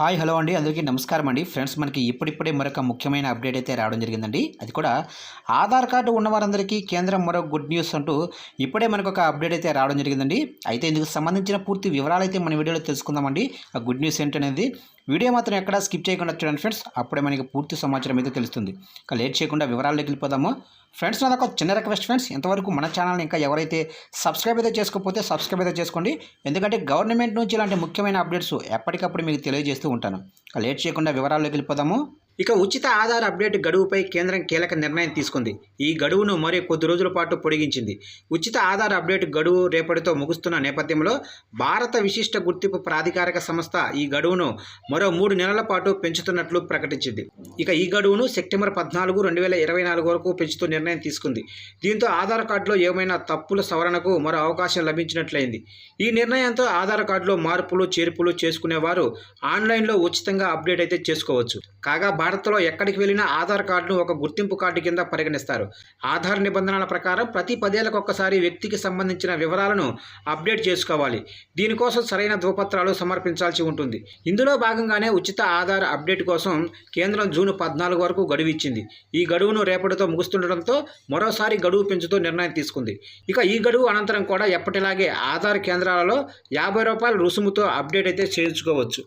Hi hello అండి. అందరికీ నమస్కారం అండి. ఫ్రెండ్స్ మనకి ఇప్పుడిప్పుడే మరొక ముఖ్యమైన అప్డేట్ అయితే రావడం జరిగిందండి. అది కూడా ఆధార్ కార్డు ఉన్న వారందరికీ కేంద్రం మరో గుడ్ న్యూస్ అంటూ ఇప్పుడే మనకు ఒక అప్డేట్ అయితే రావడం జరిగిందండి. అయితే ఇందుకు సంబంధించిన పూర్తి వివరాలు అయితే మన వీడియోలో తెలుసుకుందామండి. ఆ గుడ్ న్యూస్ ఏంటనేది వీడియో మాత్రం ఎక్కడ స్కిప్ చేయకుండా చూడండి ఫ్రెండ్స్. అప్పుడే మనకి పూర్తి సమాచారం అయితే తెలుస్తుంది. ఇక లేట్ చేయకుండా వివరాల్లోకి వెళ్ళిపోదాము. ఫ్రెండ్స్ నాకు చిన్న రిక్వెస్ట్ ఫ్రెండ్స్. ఇంతవరకు మన ఛానల్ని ఇంకా ఎవరైతే సబ్స్క్రైబ్ అయితే చేసుకోకపోతే సబ్స్క్రైబ్ అయితే చేసుకోండి. ఎందుకంటే గవర్నమెంట్ నుంచి ఇలాంటి ముఖ్యమైన అప్డేట్స్ ఎప్పటికప్పుడు మీకు తెలియజేస్తూ ఉంటాను. ఇక లేట్ చేయకుండా వివరాల్లోకి వెళ్ళిపోదాము. ఇక ఉచిత ఆధార్ అప్డేట్ గడువుపై కేంద్రం కీలక నిర్ణయం తీసుకుంది. ఈ గడువును మరో కొద్ది రోజుల పాటు పొడిగించింది. ఉచిత ఆధార్ అప్డేట్ గడువు రేపటితో ముగుస్తున్న నేపథ్యంలో భారత విశిష్ట గుర్తింపు ప్రాధికారిక సంస్థ ఈ గడువును మరో మూడు నెలల పాటు పెంచుతున్నట్లు ప్రకటించింది. ఇక ఈ గడువును సెప్టెంబర్ పద్నాలుగు రెండు వేల ఇరవై నాలుగు వరకు పెంచుతూ నిర్ణయం తీసుకుంది. దీంతో ఆధార్ కార్డులో ఏమైనా తప్పుల సవరణకు మరో అవకాశం లభించినట్లయింది. ఈ నిర్ణయంతో ఆధార్ కార్డులో మార్పులు చేర్పులు చేసుకునేవారు ఆన్లైన్లో ఉచితంగా అప్డేట్ అయితే చేసుకోవచ్చు. కాగా భారత్లో ఎక్కడికి వెళ్ళినా ఆధార్ కార్డును ఒక గుర్తింపు కార్డు కింద పరిగణిస్తారు. ఆధార్ నిబంధనల ప్రకారం ప్రతి పదేళ్ళకొకసారి ఒక్కసారి వ్యక్తికి సంబంధించిన వివరాలను అప్డేట్ చేసుకోవాలి. దీనికోసం సరైన ధృవపత్రాలు సమర్పించాల్సి ఉంటుంది. ఇందులో భాగంగానే ఉచిత ఆధార్ అప్డేట్ కోసం కేంద్రం జూన్ పద్నాలుగు వరకు గడువు ఇచ్చింది. ఈ గడువును రేపటితో ముగుస్తుండటంతో మరోసారి గడువు పెంచుతూ నిర్ణయం తీసుకుంది. ఇక ఈ గడువు అనంతరం కూడా ఎప్పటిలాగే ఆధార్ కేంద్రాలలో యాభై రూపాయల రుసుముతో అప్డేట్ అయితే చేయించుకోవచ్చు.